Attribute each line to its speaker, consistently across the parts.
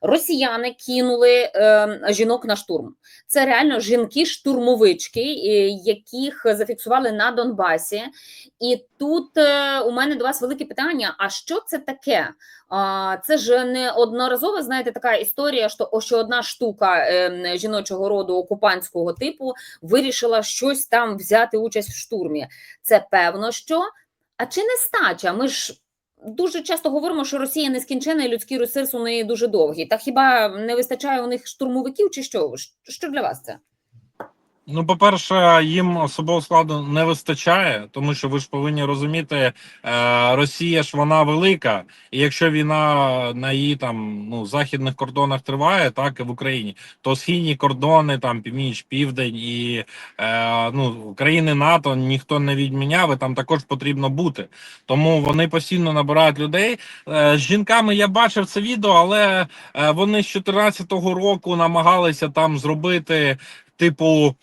Speaker 1: Росіяни кинули е, жінок на штурм. Це реально жінки-штурмовички, е, яких зафіксували на Донбасі. І тут е, у мене до вас велике питання: а що це таке? А, Це ж не одноразова, знаєте, така історія, що, о, що одна штука е, жіночого роду окупантського типу вирішила щось там взяти участь в штурмі. Це певно, що. А чи не стача? Ми ж дуже часто говоримо, що Росія нескінчена і людський ресурс у неї дуже довгий. Та хіба не вистачає у них штурмовиків, чи що? Що для вас це?
Speaker 2: Ну, по-перше, їм особового складу не вистачає, тому що ви ж повинні розуміти, е, Росія ж вона велика, і якщо війна на її там ну західних кордонах триває, так і в Україні, то східні кордони, там північ, південь і е, ну країни НАТО ніхто не відміняв, і там також потрібно бути. Тому вони постійно набирають людей. Е, з жінками я бачив це відео, але е, вони з 2014 року намагалися там зробити типу.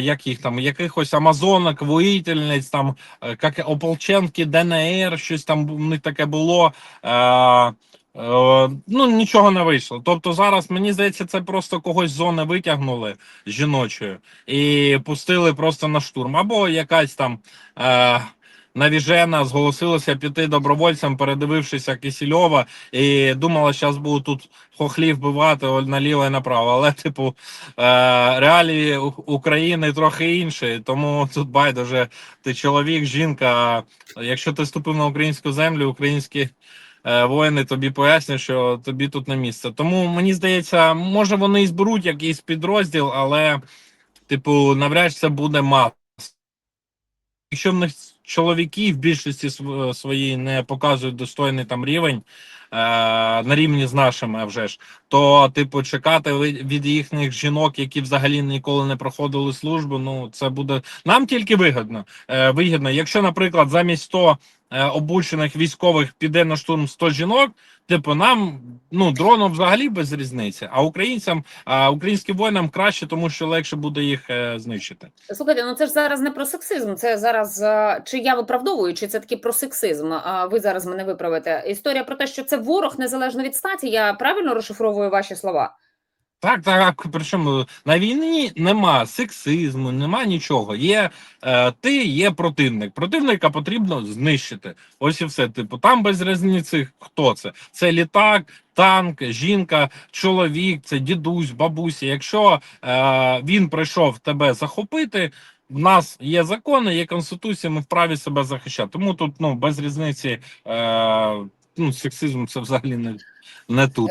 Speaker 2: Як їх там, якихось амазонок, воїтельниць, там е, як ополченки, ДНР, щось там у них таке було. Е, е, ну нічого не вийшло. Тобто зараз мені здається, це просто когось з зони витягнули жіночої і пустили просто на штурм. Або якась там е, навіжена зголосилася піти добровольцем, передивившися Кисельова, і думала, що зараз будуть тут хохлів вбивати наліво і направо. Але, типу, е, реалії України трохи інші, тому тут байдуже ти чоловік, жінка. Якщо ти ступив на українську землю, українські е, воїни тобі пояснять, що тобі тут не місце. Тому мені здається, може вони і зберуть якийсь підрозділ, але, типу, навряд чи це буде мало. Якщо в них чоловіки в більшості св- своїй не показують достойний там рівень. Е, На рівні з нашими, вже ж, то типу чекати від їхніх жінок, які взагалі ніколи не проходили службу. Ну це буде нам тільки вигідно. Е, Вигідно, якщо, наприклад, замість 100 е, обучених військових піде на штурм 100 жінок, типу нам ну дроном взагалі без різниці. А українцям, а українським воїнам краще, тому що легше буде їх е, знищити.
Speaker 1: Слухайте, ну це ж зараз не про сексизм. Це зараз чи я виправдовую, чи це таки про сексизм. А ви зараз мене виправите. Історія про те, що це ворог незалежно від статі. Я правильно розшифровую ваші слова?
Speaker 2: Так, так, причому на війні нема сексизму, нема нічого. Є е, ти, є противник. Противника потрібно знищити. Ось і все. Типу, там без різниці хто це. Це літак, танк, жінка, чоловік, це дідусь, бабуся. Якщо е, він прийшов тебе захопити. В нас є закони, є конституція, ми вправі себе захищати. Тому тут ну без різниці е, ну сексизм це взагалі не, не тут.